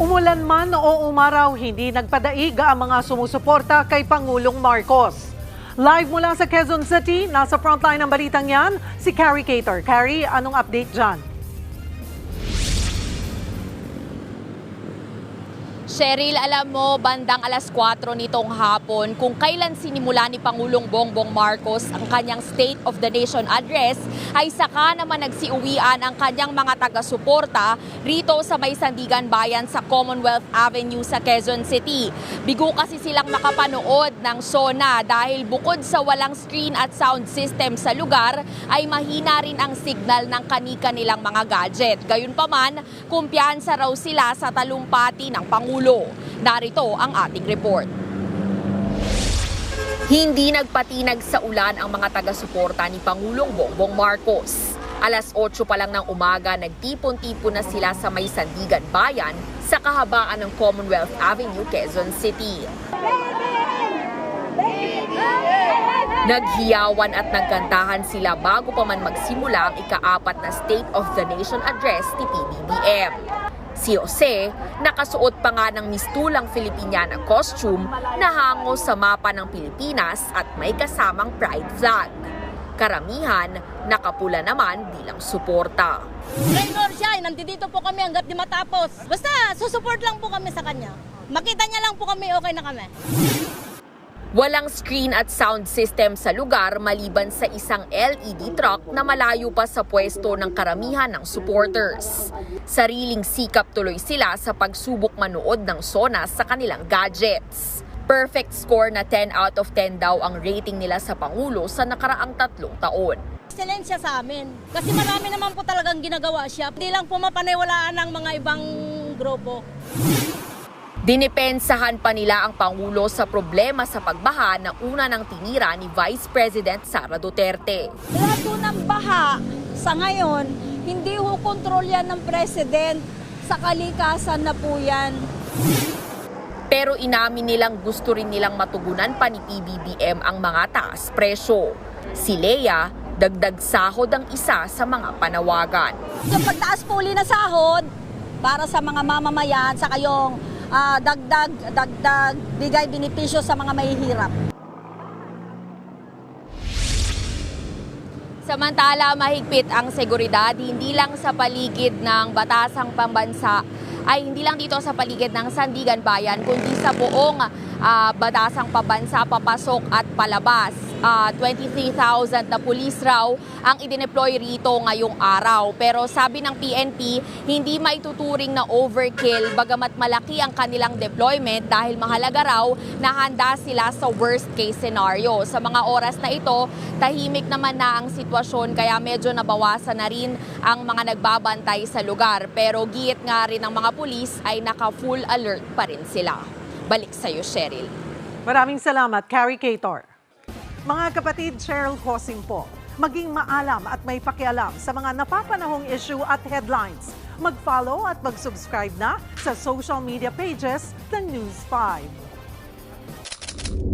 Umulan man o umaraw, hindi nagpadaig ang mga sumusuporta kay Pangulong Marcos. Live mula sa Quezon City, nasa frontline ng balitang yan, si Carrie Cater. Carrie, anong update dyan? Cheryl, alam mo, bandang alas 4 nitong hapon, kung kailan sinimula ni Pangulong Bongbong Marcos ang kanyang State of the Nation address, ay saka naman nagsiuwian ang kanyang mga taga-suporta rito sa May Sandigan Bayan sa Commonwealth Avenue sa Quezon City. Bigo kasi silang makapanood ng SONA dahil bukod sa walang screen at sound system sa lugar, ay mahina rin ang signal ng kanika nilang mga gadget. Gayunpaman, kumpiyansa raw sila sa talumpati ng Pangulo. Narito ang ating report. Hindi nagpatinag sa ulan ang mga taga-suporta ni Pangulong Bongbong Marcos. Alas 8 pa lang ng umaga, nagtipon-tipon na sila sa may Sandigan Bayan sa kahabaan ng Commonwealth Avenue, Quezon City. Naghiyawan at nagkantahan sila bago pa man magsimula ang ikaapat na State of the Nation Address ni PBBM. Si Jose, nakasuot pa nga ng mistulang Filipiniana costume na hango sa mapa ng Pilipinas at may kasamang pride flag. Karamihan, nakapula naman bilang suporta. Rain or shine, nandito po kami hanggat di matapos. Basta, susupport lang po kami sa kanya. Makita niya lang po kami, okay na kami. Walang screen at sound system sa lugar maliban sa isang LED truck na malayo pa sa pwesto ng karamihan ng supporters. Sariling sikap tuloy sila sa pagsubok manood ng SONA sa kanilang gadgets. Perfect score na 10 out of 10 daw ang rating nila sa Pangulo sa nakaraang tatlong taon. Excellent siya sa amin. Kasi marami naman po talagang ginagawa siya. Hindi lang po mapaniwalaan ng mga ibang grupo. Dinipensahan pa nila ang Pangulo sa problema sa pagbaha na una ng tinira ni Vice President Sara Duterte. Lahat ng baha sa ngayon, hindi ho kontrol yan ng President. Sa kalikasan na po yan. Pero inamin nilang gusto rin nilang matugunan pa ni PBBM ang mga taas presyo. Si Lea, dagdag sahod ang isa sa mga panawagan. Yung pagtaas po uli na sahod, para sa mga mamamayan, sa kayong ah, dagdag, dagdag, bigay benepisyo sa mga mahihirap. Samantala, mahigpit ang seguridad hindi lang sa paligid ng batasang pambansa ay hindi lang dito sa paligid ng Sandigan Bayan kundi sa buong ah, batasang pambansa papasok at palabas. Ah, 23,000 na pulis raw ang idineploy rito ngayong araw. Pero sabi ng PNP, hindi maituturing na overkill bagamat malaki ang kanilang deployment dahil mahalaga raw na handa sila sa worst case scenario. Sa mga oras na ito, tahimik naman na ang sitwasyon kaya medyo nabawasan na rin ang mga nagbabantay sa lugar. Pero giit nga rin ng mga pulis ay naka-full alert pa rin sila. Balik sa'yo, Cheryl. Maraming salamat, Carrie Cater. Mga kapatid, Cheryl Cosing po, maging maalam at may pakialam sa mga napapanahong issue at headlines. Mag-follow at mag-subscribe na sa social media pages ng News 5.